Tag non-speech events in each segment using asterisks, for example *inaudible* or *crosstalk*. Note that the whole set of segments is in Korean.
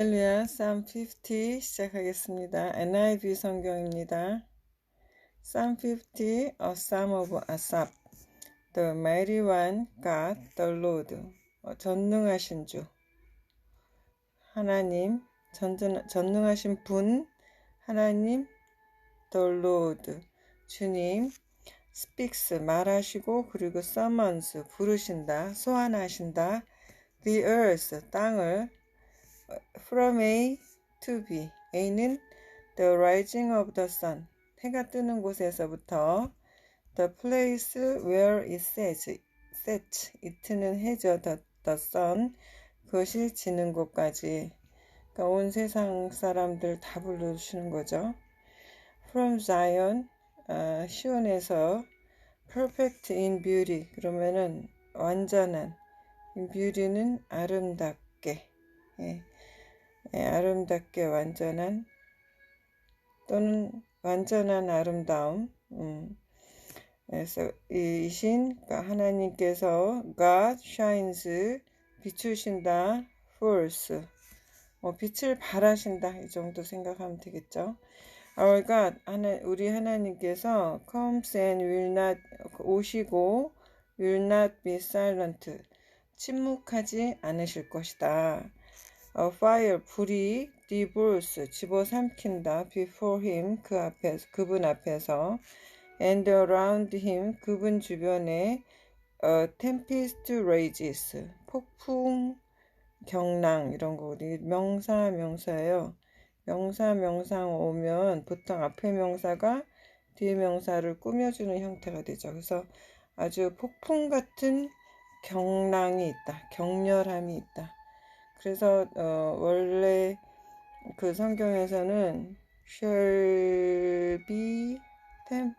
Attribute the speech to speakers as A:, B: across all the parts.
A: 할렐루야, Psalm 50 시작하겠습니다. NIV 성경입니다. Psalm 50, A Psalm of Asaph. The Mighty One, God, the Lord. 어, 전능하신 주. 하나님, 전전, 전능하신 분, 하나님, the Lord. 주님, speaks, 말하시고, 그리고 summons, 부르신다, 소환하신다. The earth, 땅을, from A to B. A는 the rising of the sun. 해가 뜨는 곳에서부터 the place where it sets. sets. it는 해죠. the, the sun. 그것이 지는 곳까지. 그러니까 온 세상 사람들 다 불러주시는 거죠. From Zion, 어, 시온에서 perfect in beauty. 그러면은 완전한. in beauty는 아름답게. 예. 예, 아름답게 완전한 또는 완전한 아름다움. 음. 그래서 이신 그러니까 하나님께서 God shines 비추신다 force 뭐 빛을 발하신다 이 정도 생각하면 되겠죠. Our God 하나 우리 하나님께서 comes and will not 오시고 will not be silent 침묵하지 않으실 것이다. A fire 불이 devours 집어삼킨다 before him 그 앞에서 그분 앞에서 and around him 그분 주변에 a tempest rages 폭풍 경랑 이런 거 명사 명사예요. 명사 명상 오면 보통 앞에 명사가 뒤에 명사를 꾸며주는 형태가 되죠. 그래서 아주 폭풍 같은 경랑이 있다. 격렬함이 있다. 그래서 어, 원래 그 성경에서는 shall be tem,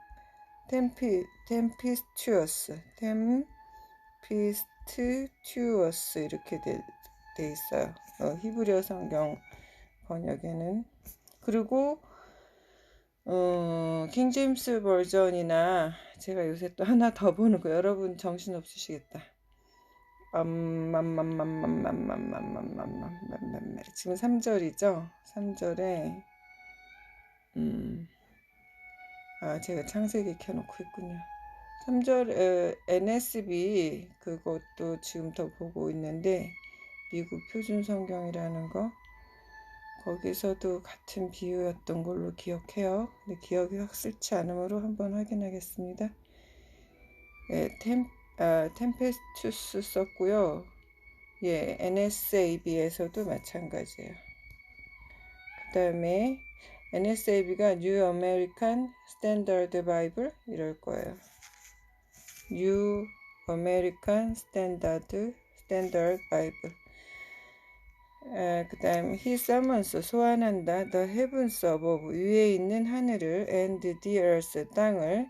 A: tempi, tempestuous, tempestuous 이렇게 돼, 돼 있어요. 어, 히브리어 성경 번역에는 그리고 어, 킹제임스 버전이나 제가 요새 또 하나 더 보는 거 여러분 정신 없으시겠다. 지금 3절이죠? 3절에 음, 아 제가 창세기 켜놓고 있군요. 3절 NSB 그것도 지금 더 보고 있는데 미국 표준 성경이라는 거 거기서도 같은 비유였던 걸로 기억해요. 근데 기억이 확실치 않으므로 한번 확인하겠습니다. 예, 템, 아, 템페스투스 썼고요. 예, NSAB에서도 마찬가지예요. 그 다음에 NSAB가 New American Standard Bible 이럴 거예요. New American Standard Standard Bible. 아, 그 다음 He summons 소환한다 The heavens above 위에 있는 하늘을 and the earth 땅을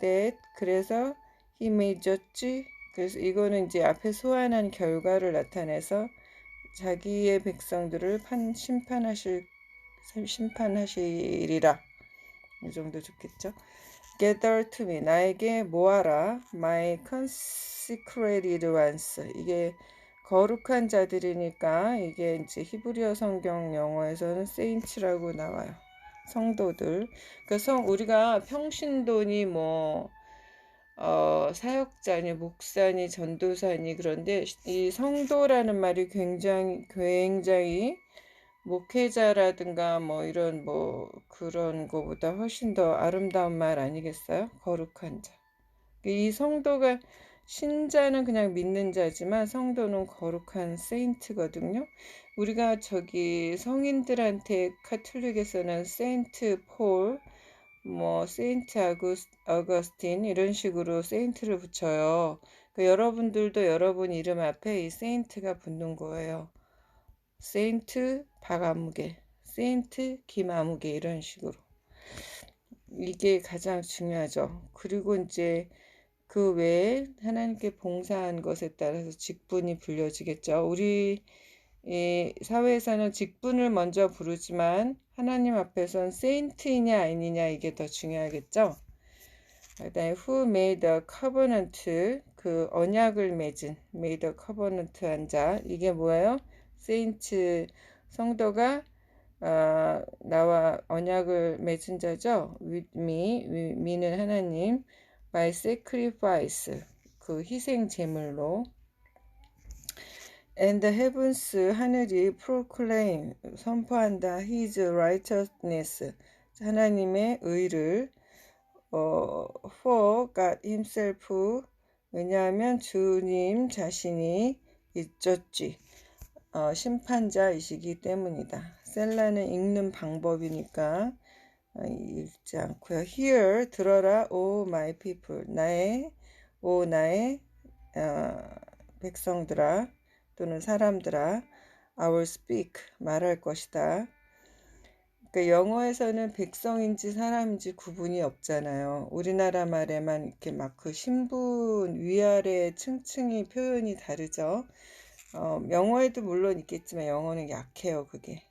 A: that 그래서 힘이 졌지. 그래서 이거는 이제 앞에 소환한 결과를 나타내서 자기의 백성들을 판, 심판하실 심판하시리라. 이 정도 좋겠죠. Gather to me 나에게 모아라. My consecrated ones 이게 거룩한 자들이니까 이게 이제 히브리어 성경 영어에서는 saints라고 나와요. 성도들. 그래서 우리가 평신도니 뭐 어, 사역자니 목사니 전도사니 그런데 이 성도라는 말이 굉장히 굉장히 목회자라든가 뭐 이런 뭐 그런 거보다 훨씬 더 아름다운 말 아니겠어요? 거룩한 자. 이 성도가 신자는 그냥 믿는 자지만 성도는 거룩한 세인트거든요. 우리가 저기 성인들한테 카톨릭에서는 세인트 폴, 뭐 세인트 아구스, 어거스틴 이런 식으로 세인트를 붙여요. 그 여러분들도 여러분 이름 앞에 이 세인트가 붙는 거예요. 세인트 박아무개, 세인트 김아무개 이런 식으로. 이게 가장 중요하죠. 그리고 이제 그 외에 하나님께 봉사한 것에 따라서 직분이 불려지겠죠. 우리 사회에서는 직분을 먼저 부르지만 하나님 앞에선 세인트이냐 아니냐 이게 더 중요하겠죠. 그다음에 who made a covenant 그 언약을 맺은 made a covenant 한 자 이게 뭐예요? 세인트 성도가 아, 나와 언약을 맺은 자죠. with me, me는 하나님, by sacrifice, 그 희생 제물로. And the heavens, 하늘이 proclaim, 선포한다. His righteousness, 하나님의 의를. 어, for God himself, 왜냐하면 주님 자신이 있었지. 어, 심판자이시기 때문이다. 셀라는 읽는 방법이니까 어, 읽지 않고요. Hear 들어라, O my people 나의 오 나의 어, 백성들아 또는 사람들아 I will speak 말할 것이다. 그러니까 영어에서는 백성인지 사람인지 구분이 없잖아요. 우리나라 말에만 이렇게 막 그 신분 위아래 층층이 표현이 다르죠. 어, 영어에도 물론 있겠지만 영어는 약해요, 그게.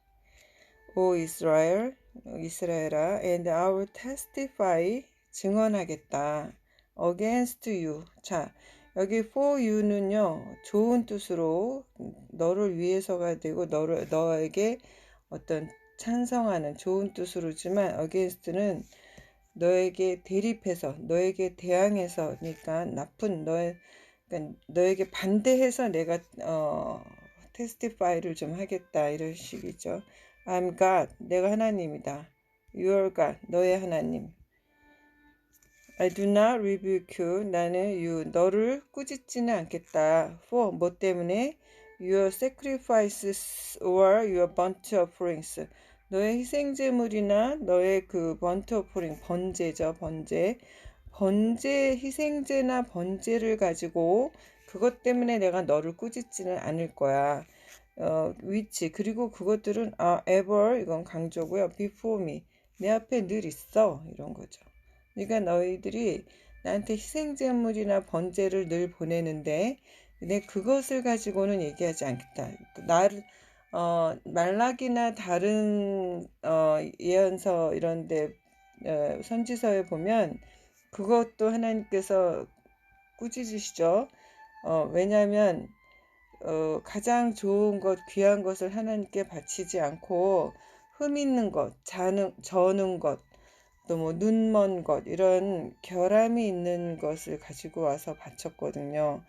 A: O Israel, 이스라엘아, and I will testify, 증언하겠다. against you. 자, 여기 for you는요, 좋은 뜻으로 너를 위해서가 되고 너를, 너에게 어떤 찬성하는 좋은 뜻으로지만 against는 너에게 대립해서, 너에게 대항해서, 그러니까 나쁜 너의 그러니까 너에게 반대해서 내가 어, 테스티파이를 좀 하겠다 이런 식이죠. I'm God, 내가 하나님이다. You're God, 너의 하나님. I do not rebuke you, 나는 you, 너를 꾸짖지는 않겠다. For, 뭐 때문에? Your sacrifices or your burnt offerings. 너의 희생제물이나 너의 그 burnt offering, 번제죠, 번제. 번제, 희생제나 번제를 가지고 그것 때문에 내가 너를 꾸짖지는 않을 거야. 어, 위치 그리고 그것들은 아 ever 이건 강조고요. before me 내 앞에 늘 있어 이런 거죠. 그러니까 너희들이 나한테 희생제물이나 번제를 늘 보내는데 내 그것을 가지고는 얘기하지 않겠다. 나를 어, 말락이나 다른 어, 예언서 이런데 어, 선지서에 보면 그것도 하나님께서 꾸짖으시죠. 어, 왜냐하면 어, 가장 좋은 것, 귀한 것을 하나님께 바치지 않고 흠 있는 것, 자는, 저는 것, 또 뭐 눈먼 것, 이런 결함이 있는 것을 가지고 와서 바쳤거든요.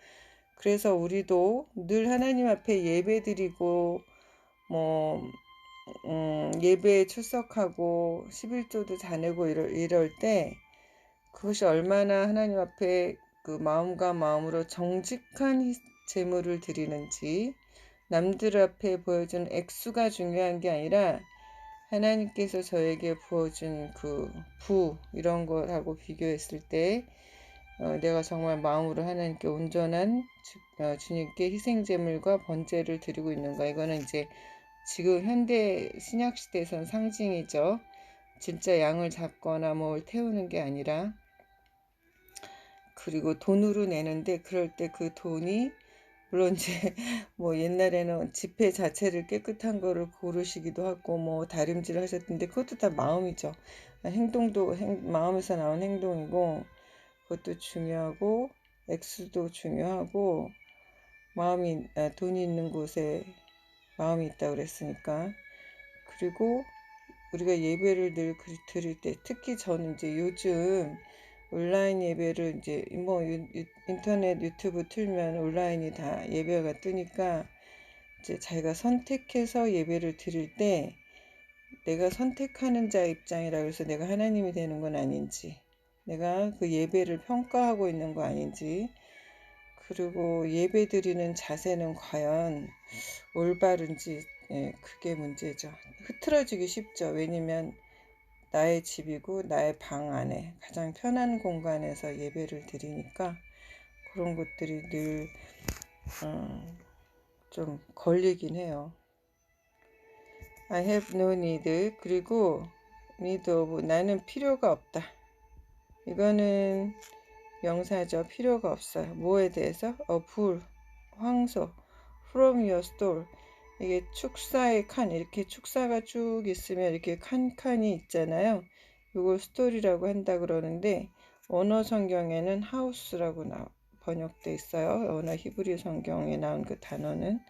A: 그래서 우리도 늘 하나님 앞에 예배 드리고, 뭐, 음, 예배에 출석하고 11조도 자내고 이럴, 이럴 때 그것이 얼마나 하나님 앞에 그 마음과 마음으로 정직한 재물을 드리는지 남들 앞에 보여준 액수가 중요한 게 아니라 하나님께서 저에게 부어준 그 부 이런 것하고 비교했을 때 어, 내가 정말 마음으로 하나님께 온전한 주, 어, 주님께 희생제물과 번제를 드리고 있는가 이거는 이제 지금 현대 신약 시대에선 상징이죠. 진짜 양을 잡거나 뭘 태우는 게 아니라 그리고 돈으로 내는데 그럴 때 그 돈이 물론 이제 *laughs* 뭐 옛날에는 지폐 자체를 깨끗한 거를 고르시기도 하고 뭐 다림질을 하셨던데 그것도 다 마음이죠. 행동도 행, 마음에서 나온 행동이고 그것도 중요하고 액수도 중요하고 마음이 아, 돈이 있는 곳에 마음이 있다 그랬으니까 그리고 우리가 예배를 늘 드릴 때 특히 저는 이제 요즘 온라인 예배를 이제 뭐 유, 유, 인터넷 유튜브 틀면 온라인이 다 예배가 뜨니까 이제 자기가 선택해서 예배를 드릴 때 내가 선택하는 자 입장이라 그래서 내가 하나님이 되는 건 아닌지 내가 그 예배를 평가하고 있는 거 아닌지 그리고 예배 드리는 자세는 과연 올바른지 예, 그게 문제죠. 흐트러지기 쉽죠. 왜냐면 나의 집이고 나의 방 안에 가장 편한 공간에서 예배를 드리니까 그런 것들이 늘좀 어, 걸리긴 해요. I have no need 그리고 need of 나는 필요가 없다. 이거는 명사죠. 필요가 없어요. 뭐에 대해서? 어, 불, 황소, from your store. 이게 축사의 칸 이렇게 축사가 쭉 있으면 이렇게 칸칸이 있잖아요. 이걸 스토리라고 한다 그러는데 언어 성경에는 하우스라고 나, 번역돼 있어요. 언어 히브리 성경에 나온 그 단어는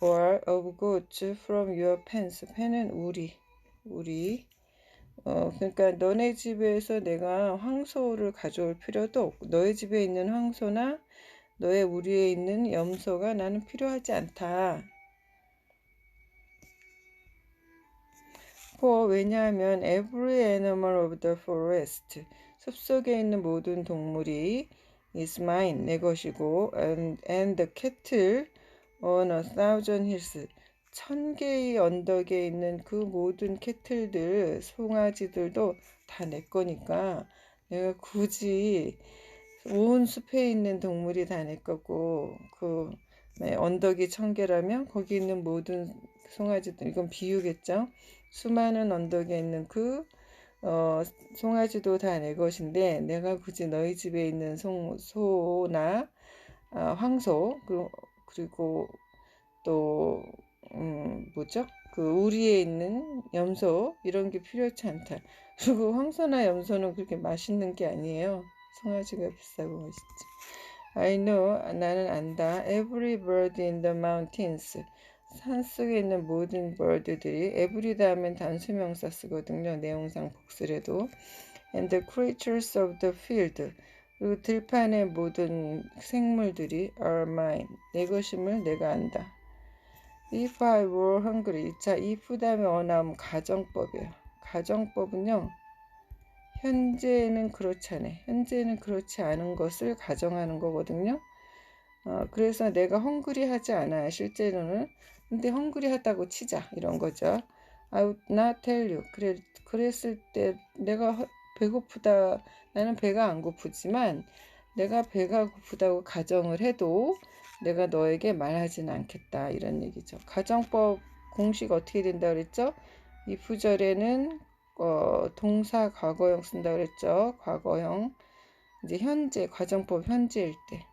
A: or of goods from your pens. 펜은 우리, 우리. 어, 그러니까 너네 집에서 내가 황소를 가져올 필요도 없고, 너의 집에 있는 황소나 너의 우리에 있는 염소가 나는 필요하지 않다. For 왜냐하면 every animal of the forest 숲속에 있는 모든 동물이 is mine 내 것이고 and, and the cattle on a thousand hills. 천 개의 언덕에 있는 그 모든 캐틀들 송아지들도 다 내 거니까 내가 굳이 온 숲에 있는 동물이 다 내 거고 그 네, 언덕이 천 개라면 거기 있는 모든 송아지들 이건 비유겠죠 수많은 언덕에 있는 그 어, 송아지도 다 내 것인데 내가 굳이 너희 집에 있는 송, 소나 아, 황소 그리고, 그리고 또 음, 뭐죠? 그 우리에 있는 염소 이런 게 필요치 않다. 그리고 황소나 염소는 그렇게 맛있는 게 아니에요. 송아지가 비싸고 맛있지. I know 나는 안다. Every bird in the mountains 산속에 있는 모든 birds들이 every 다음엔 단수명사 쓰거든요. 내용상 복수래도 and the creatures of the field 그리고 들판의 모든 생물들이 are mine 내 것임을 내가 안다. If I were hungry 자 if 다음에 어나면 가정법이에요. 가정법은요. 현재는 그렇지 않아. 현재는 그렇지 않은 것을 가정하는 거거든요. 어, 그래서 내가 헝그리 하지 않아요. 실제로는. 근데 헝그리 하다고 치자. 이런 거죠. I would not tell you. 그래, 그랬을 때 내가 허, 배고프다. 나는 배가 안 고프지만 내가 배가 고프다고 가정을 해도 내가 너에게 말하지는 않겠다. 이런 얘기죠. 가정법 공식 어떻게 된다 그랬죠? 이 부절에는 어, 동사 과거형 쓴다 그랬죠. 과거형. 이제 현재 과정법 현재일 때.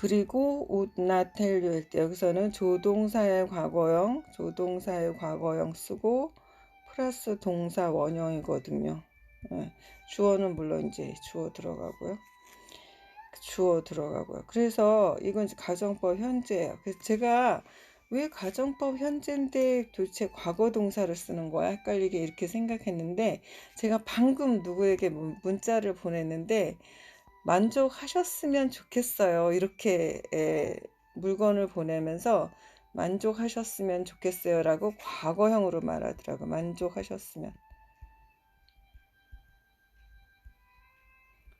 A: 그리고 tell you일 때 여기서는 조동사의 과거형, 조동사의 과거형 쓰고 플러스 동사 원형이거든요. 네, 주어는 물론 이제 주어 들어가고요. 주어 들어가고요. 그래서 이건 가정법 현재예요. 그래서 제가 왜 가정법 현재인데 도대체 과거 동사를 쓰는 거야? 헷갈리게 이렇게 생각했는데 제가 방금 누구에게 문자를 보냈는데 만족하셨으면 좋겠어요. 이렇게 에, 물건을 보내면서 만족하셨으면 좋겠어요. 라고 과거형으로 말하더라고. 만족하셨으면.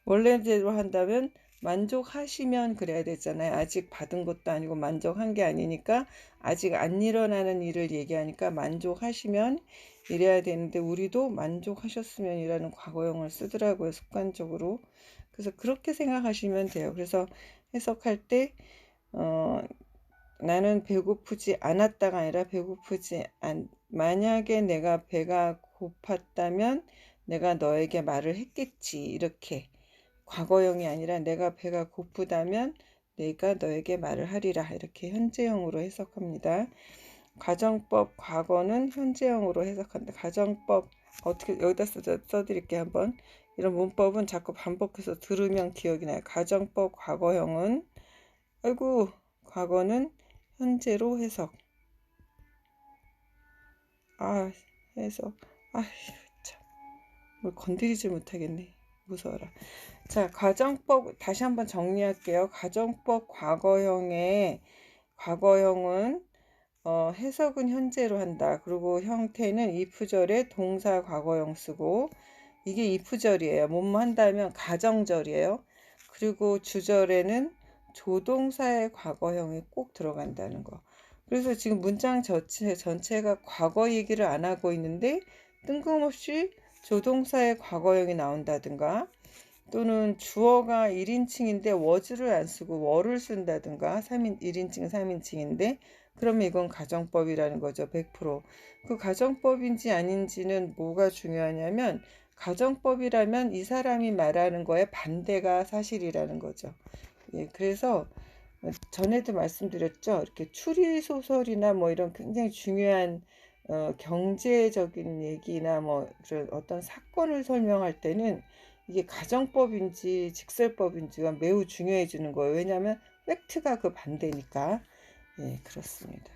A: 원래대로 한다면 만족하시면 그래야 되잖아요. 아직 받은 것도 아니고 만족한 게 아니니까 아직 안 일어나는 일을 얘기하니까 만족하시면 이래야 되는데 우리도 만족하셨으면이라는 과거형을 쓰더라고요. 습관적으로. 그래서 그렇게 생각하시면 돼요. 그래서 해석할 때 어, 나는 배고프지 않았다가 아니라 배고프지 않 만약에 내가 배가 고팠다면 내가 너에게 말을 했겠지 이렇게 과거형이 아니라 내가 배가 고프다면 내가 너에게 말을 하리라 이렇게 현재형으로 해석합니다. 가정법 과거는 현재형으로 해석한다. 가정법 어떻게 여기다 써, 써드릴게요 한번 이런 문법은 자꾸 반복해서 들으면 기억이 나요. 가정법 과거형은 아이고 과거는 현재로 해석 아 해석 아휴 참 뭘 건드리지 못하겠네 무서워라 자, 가정법 다시 한번 정리할게요. 가정법 과거형의 과거형은 어, 해석은 현재로 한다. 그리고 형태는 이프절에 동사 과거형 쓰고 이게 이프절이에요. 뭐뭐 한다면 가정절이에요. 그리고 주절에는 조동사의 과거형이 꼭 들어간다는 거. 그래서 지금 문장 전체, 전체가 과거 얘기를 안 하고 있는데 뜬금없이 조동사의 과거형이 나온다든가 또는 주어가 1인칭인데 워즈를 안 쓰고 월을 쓴다든가 3인 1인칭 3인칭인데 그러면 이건 가정법이라는 거죠. 100%. 그 가정법인지 아닌지는 뭐가 중요하냐면 가정법이라면 이 사람이 말하는 거에 반대가 사실이라는 거죠. 예, 그래서 전에도 말씀드렸죠. 이렇게 추리 소설이나 뭐 이런 굉장히 중요한 어, 경제적인 얘기나 뭐 그런 어떤 사건을 설명할 때는 이게 가정법인지 직설법인지가 매우 중요해지는 거예요. 왜냐하면 팩트가 그 반대니까. 예, 그렇습니다.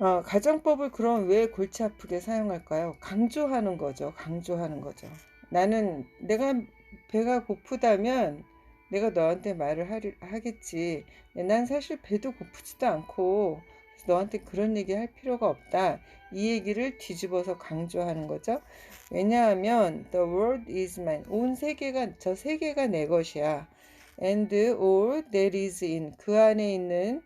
A: 어, 가정법을 그럼 왜 골치 아프게 사용할까요? 강조하는 거죠. 강조하는 거죠. 나는 내가 배가 고프다면 내가 너한테 말을 하리, 하겠지. 난 사실 배도 고프지도 않고 너한테 그런 얘기 할 필요가 없다. 이 얘기를 뒤집어서 강조하는 거죠. 왜냐하면 the world is mine. 온 세계가 저 세계가 내 것이야. and all that is in 그 안에 있는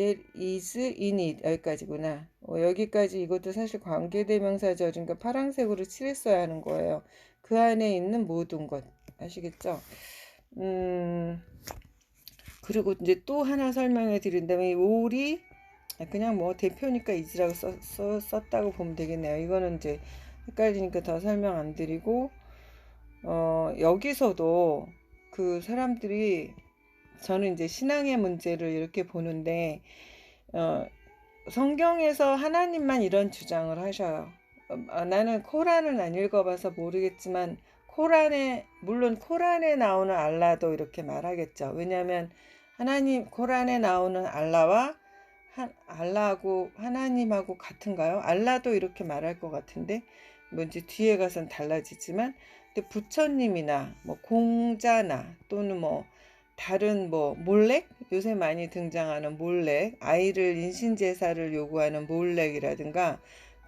A: that is in it 여기까지구나. 어, 여기까지 이것도 사실 관계대명사죠. 그러니까 파란색으로 칠했어야 하는 거예요. 그 안에 있는 모든 것 아시겠죠? 음 그리고 이제 또 하나 설명해 드린다면 이 올이 그냥 뭐 대표니까 이지라고 써, 써, 썼다고 보면 되겠네요. 이거는 이제 헷갈리니까 더 설명 안 드리고 어, 여기서도 그 사람들이 저는 이제 신앙의 문제를 이렇게 보는데 어, 성경에서 하나님만 이런 주장을 하셔요. 어, 나는 코란을 안 읽어봐서 모르겠지만 코란에 물론 코란에 나오는 알라도 이렇게 말하겠죠. 왜냐하면 하나님 코란에 나오는 알라와 하, 알라하고 하나님하고 같은가요? 알라도 이렇게 말할 것 같은데 뭔지 뒤에 가선 달라지지만 근데 부처님이나 뭐 공자나 또는 뭐 다른 뭐 몰렉 요새 많이 등장하는 몰렉 아이를 인신 제사를 요구하는 몰렉이라든가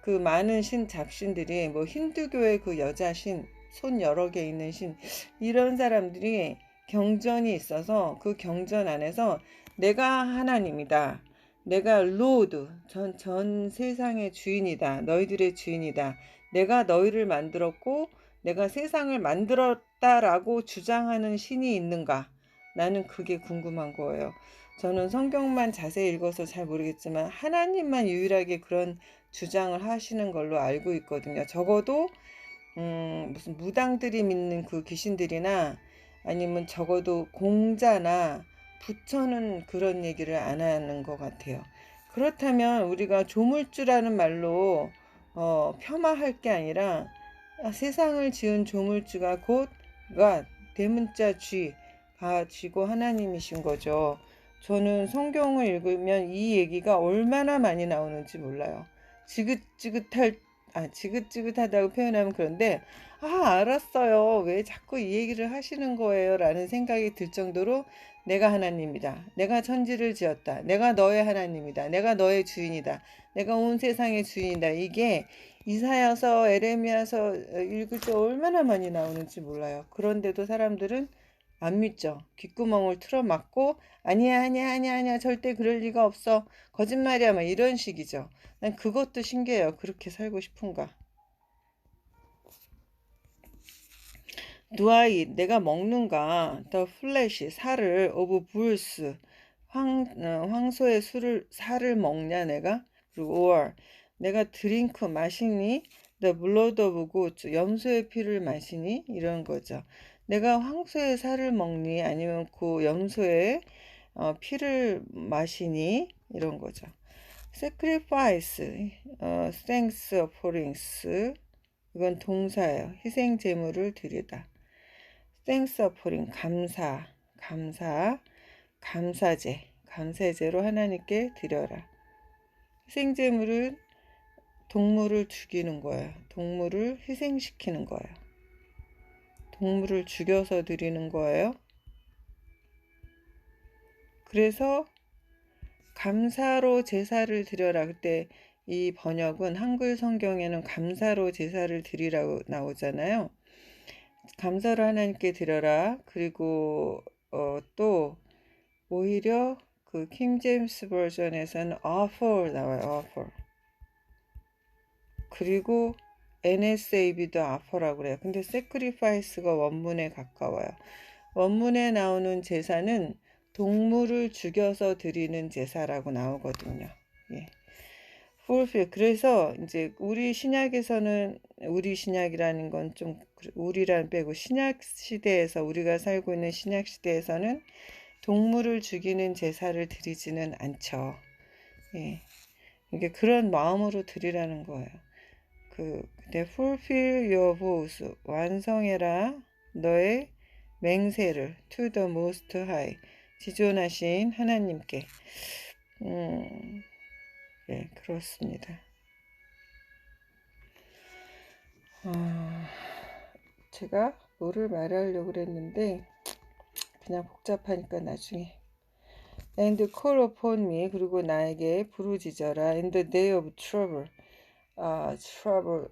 A: 그 많은 신 잡신들이 뭐 힌두교의 그 여자 신 손 여러 개 있는 신 이런 사람들이 경전이 있어서 그 경전 안에서 내가 하나님이다. 내가 로드 전, 전 세상의 주인이다. 너희들의 주인이다. 내가 너희를 만들었고 내가 세상을 만들었다라고 주장하는 신이 있는가? 나는 그게 궁금한 거예요. 저는 성경만 자세히 읽어서 잘 모르겠지만 하나님만 유일하게 그런 주장을 하시는 걸로 알고 있거든요. 적어도 음, 무슨 무당들이 믿는 그 귀신들이나 아니면 적어도 공자나 부처는 그런 얘기를 안 하는 것 같아요. 그렇다면 우리가 조물주라는 말로 어, 폄하할 게 아니라 아, 세상을 지은 조물주가 곧가 대문자 쥐 가지고 하나님이신 거죠. 저는 성경을 읽으면 이 얘기가 얼마나 많이 나오는지 몰라요. 지긋지긋할 아 지긋지긋하다고 표현하면 그런데 아 알았어요. 왜 자꾸 이 얘기를 하시는 거예요? 라는 생각이 들 정도로 내가 하나님이다. 내가 천지를 지었다. 내가 너의 하나님이다. 내가 너의 주인이다. 내가 온 세상의 주인이다. 이게 이사야서 에레미야서 읽을 때 얼마나 많이 나오는지 몰라요. 그런데도 사람들은 안 믿죠. 귓구멍을 틀어막고 아니야 아니야 아니야 아니야 절대 그럴 리가 없어. 거짓말이야 막 이런 식이죠. 난 그것도 신기해요. 그렇게 살고 싶은가. 누아이 내가 먹는가 더 플래시 살을 오브 불스 황 어, 황소의 술을 살을 먹냐 내가 그리고 or 내가 드링크 마시니 the blood 염소의 피를 마시니 이런 거죠. 내가 황소의 살을 먹니 아니면 그 염소의 어, 피를 마시니 이런 거죠. sacrifice, 어, thanks offerings 이건 동사예요. 희생 제물을 드리다. thanks offering 감사, 감사, 감사제, 감사제로 하나님께 드려라. 희생 제물은 동물을 죽이는 거예요. 동물을 희생시키는 거예요. 동물을 죽여서 드리는 거예요. 그래서 감사로 제사를 드려라. 그때 이 번역은 한글 성경에는 감사로 제사를 드리라고 나오잖아요. 감사로 하나님께 드려라. 그리고 어, 또 오히려 그 킹제임스 버전에서는 offer 나와요. offer. 그리고 NSAB도 offer라고 그래요. 근데 sacrifice가 원문에 가까워요. 원문에 나오는 제사는 동물을 죽여서 드리는 제사라고 나오거든요. 예. fulfill. 그래서 이제 우리 신약에서는 우리 신약이라는 건 좀 우리란 빼고 신약 시대에서 우리가 살고 있는 신약 시대에서는 동물을 죽이는 제사를 드리지는 않죠. 예. 이게 그런 마음으로 드리라는 거예요. 그 fulfill your vows 완성해라. 너의 맹세를 to the most high. 지존하신 하나님께. 음, 예, 그렇습니다. 어, 제가 뭐를 말하려고 그랬는데 그냥 복잡하니까 나중에. And call upon me 그리고 나에게 부르짖어라. In the day of trouble 아 trouble.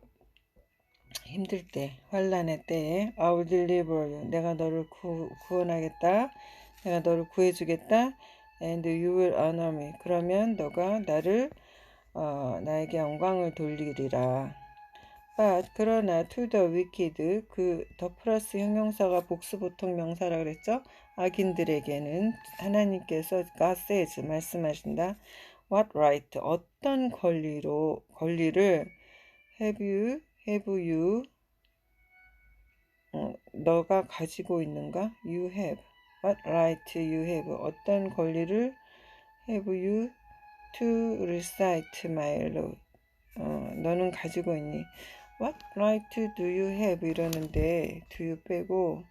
A: 힘들 때 환란의 때에 I will deliver you. 내가 너를 구, 구원하겠다. 내가 너를 구해주겠다. And you will honor me. 그러면 너가 나를 어, 나에게 영광을 돌리리라. But 그러나 to the wicked 그 더 플러스 형용사가 복수 보통 명사라 그랬죠? 악인들에게는 하나님께서 God says 말씀하신다 what right 어떤 권리로 권리를 have you have you 어, 너가 가지고 있는가 you have what right you have 어떤 권리를 have you to recite my law 어, 너는 가지고 있니 what right do you have 이러는데 do you 빼고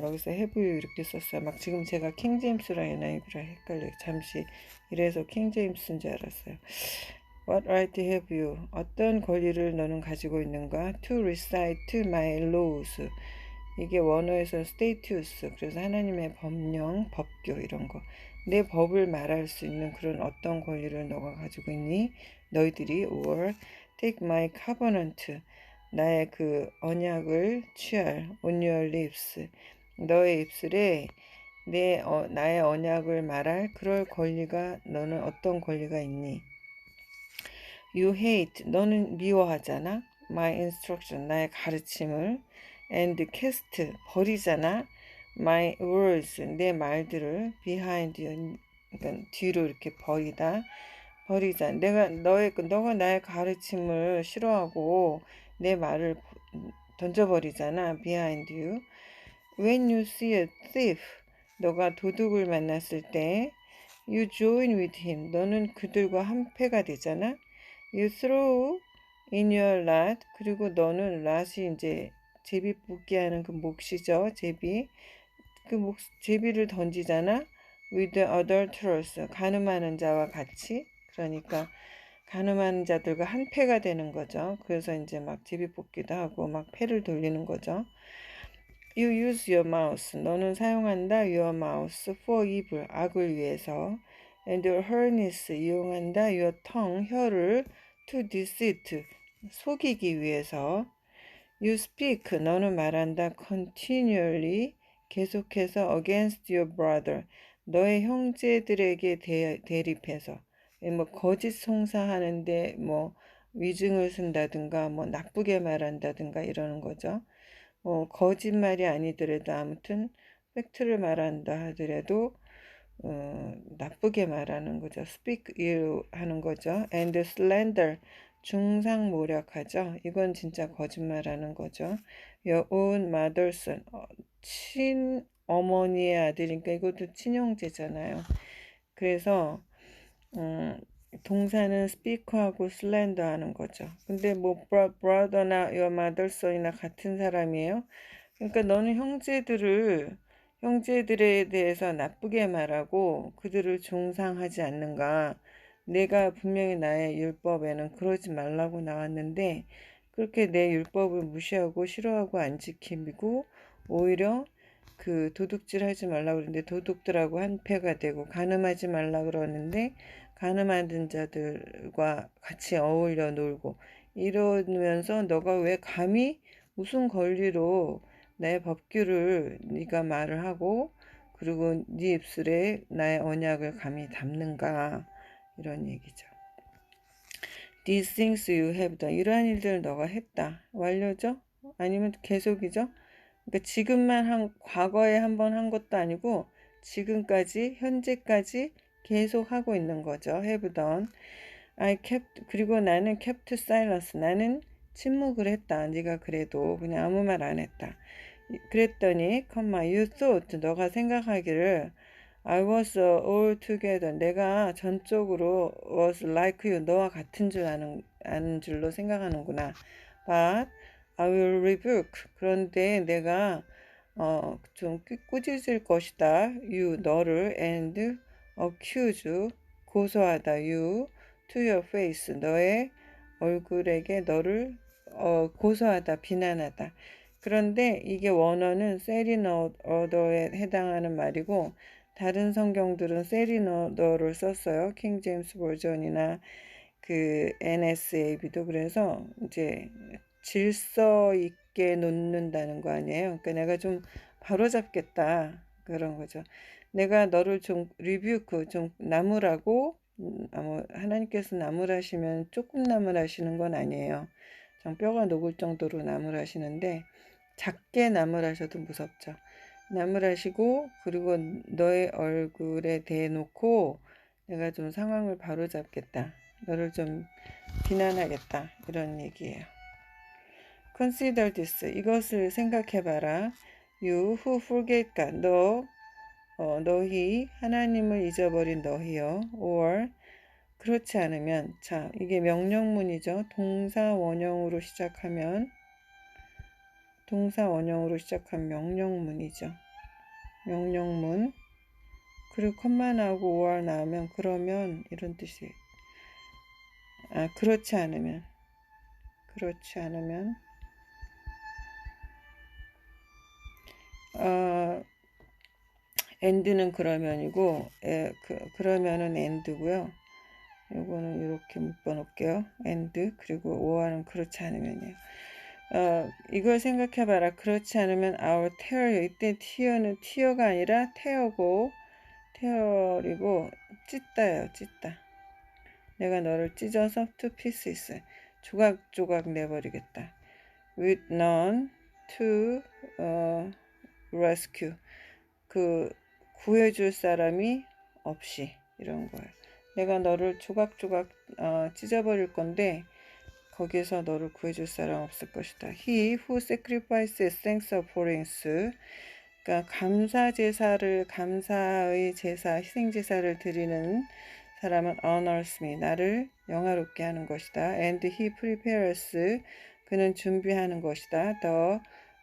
A: 여기서 you 이렇게 썼어요. 막 지금 제가 킹제임스랑 NIV랑 헷갈려요. 잠시 이래서 킹제임스인 줄 알았어요. What right have you? 어떤 권리를 너는 가지고 있는가? To recite my laws. 이게 원어에서 status. 그래서 하나님의 법령, 법규 이런 거. 내 법을 말할 수 있는 그런 어떤 권리를 너가 가지고 있니? 너희들이 or take my covenant. 나의 그 언약을 취할 on your lips. 너의 입술에 내 어, 나의 언약을 말할 그럴 권리가 너는 어떤 권리가 있니? You hate 너는 미워하잖아. My instruction 나의 가르침을 and cast 버리잖아. My words 내 말들을 behind you 그러니까 뒤로 이렇게 버리다 버리자. 내가 너의 너가 나의 가르침을 싫어하고 내 말을 던져버리잖아. behind you. When you see a thief, 너가 도둑을 만났을 때 you join with him. 너는 그들과 한패가 되잖아. You throw in your lot. 그리고 너는 lot이 이제 제비 뽑기 하는 그 몫이죠. 제비. 그 목, 제비를 던지잖아. with adulterers. 가늠하는 자와 같이. 그러니까 가늠하는 자들과 한패가 되는 거죠. 그래서 이제 막 제비 뽑기도 하고 막 패를 돌리는 거죠. You use your mouse. 너는 사용한다 your mouse for evil. 악을 위해서. And your harness. 이용한다 your tongue. 혀를 to deceit. 속이기 위해서. You speak. 너는 말한다 continually. 계속해서 against your brother. 너의 형제들에게 대, 대립해서. 뭐 거짓 송사하는데 뭐 위증을 쓴다든가 뭐 나쁘게 말한다든가 이러는 거죠. 어, 거짓말이 아니더라도 아무튼 팩트를 말한다 하더라도 어, 나쁘게 말하는 거죠. speak ill 하는 거죠. and slander 중상 모략하죠. 이건 진짜 거짓말하는 거죠. your own mother's 어, 친 어머니의 아들이니까 이것도 친형제잖아요. 그래서 음, 동사는 speak하고 slander 하는 거죠. 근데 뭐 your mother's son이나 같은 사람이에요. 그러니까 너는 형제들을 형제들에 대해서 나쁘게 말하고 그들을 중상하지 않는가. 내가 분명히 나의 율법에는 그러지 말라고 나왔는데 그렇게 내 율법을 무시하고 싫어하고 안 지키고 오히려 그 도둑질 하지 말라고 그러는데 도둑들하고 한패가 되고 가늠하지 말라 그러는데 가늠하는 자들과 같이 어울려 놀고 이러면서 너가 왜 감히 무슨 권리로 내 법규를 네가 말을 하고 그리고 네 입술에 나의 언약을 감히 담는가 이런 얘기죠. These things you have done. 이러한 일들을 너가 했다. 완료죠? 아니면 계속이죠? 그러니까 지금만 한 과거에 한 번 한 것도 아니고 지금까지 현재까지 계속 하고 있는 거죠. have done. I kept 그리고 나는 kept silence. 나는 침묵을 했다. 네가 그래도 그냥 아무 말 안 했다. 그랬더니 컴마 you thought 너가 생각하기를 I was all together 내가 전적으로 was like you 너와 같은 줄 아는, 아는 줄로 생각하는구나. But I will rebuke 그런데 내가 어, 좀 꾸- 꾸짖을 것이다. you 너를 and accuse 고소하다. you to your face 너의 얼굴에게 너를 어, 고소하다, 비난하다. 그런데 이게 원어는 세리너더에 해당하는 말이고 다른 성경들은 세리너더를 썼어요. 킹 제임스 버전이나 그 NSAB도 그래서 이제 질서 있게 놓는다는 거 아니에요. 그러니까 내가 좀 바로잡겠다 그런 거죠. 내가 너를 좀 리뷰크 좀 나무라고 음, 아무 하나님께서 나무라시면 조금 나무라시는 건 아니에요. 좀 뼈가 녹을 정도로 나무라시는데 작게 나무라셔도 무섭죠. 나무라시고 그리고 너의 얼굴에 대놓고 내가 좀 상황을 바로잡겠다. 너를 좀 비난하겠다. 이런 얘기예요. Consider this. 이것을 생각해봐라. You who forget God. 너, 어, 너희 하나님을 잊어버린 너희요. Or 그렇지 않으면 자 이게 명령문이죠. 동사 원형으로 시작하면 동사 원형으로 시작한 명령문이죠. 명령문 그리고 컴마 나오고 or 나오면 그러면 이런 뜻이 아 그렇지 않으면 그렇지 않으면 어 end는 그러면이고 에, 그, 그러면은 end고요. 요거는 이렇게 묶어 놓을게요. and 그리고 or는 그렇지 않으면요. 어, 이걸 생각해봐라. 그렇지 않으면 our tear 이때 tear는 tear가 아니라 tear고 tear이고 찢다예요. 찢다. 내가 너를 찢어서 to pieces 조각조각 내버리겠다. with none to 어, rescue 그 구해줄 사람이 없이 이런 거예요. 내가 너를 조각조각 어, 찢어버릴 건데 거기에서 너를 구해줄 사람 없을 것이다. He who sacrifices thanks offerings 그러니까 감사 제사를 감사의 제사 희생 제사를 드리는 사람은 honors me 나를 영화롭게 하는 것이다. And he prepares 그는 준비하는 것이다. The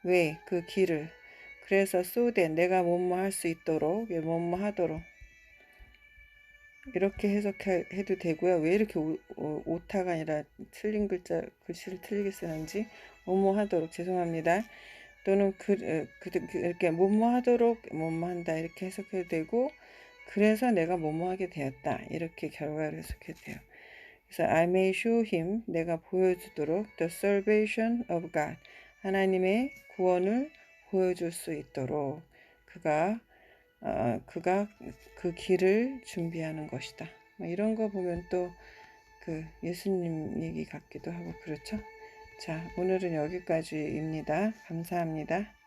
A: way 그 길을 그래서 that 내가 뭐뭐 할 수 있도록 뭐뭐 하도록 이렇게 해석해도 되고요. 왜 이렇게 오, 오, 오 타가 아니라 틀린 글자 글씨를 틀리게 쓰는지 뭐뭐 하도록 죄송합니다. 또는 그, 그, 그 이렇게 뭐뭐 하도록 뭐뭐 한다 이렇게 해석해도 되고 그래서 내가 뭐뭐 하게 되었다 이렇게 결과를 해석해도 돼요. 그래서 I may show him 내가 보여주도록 the salvation of God 하나님의 구원을 보여줄 수 있도록 그가 어, 그가 그 길을 준비하는 것이다. 뭐 이런 거 보면 또 그 예수님 얘기 같기도 하고 그렇죠. 자, 오늘은 여기까지입니다. 감사합니다.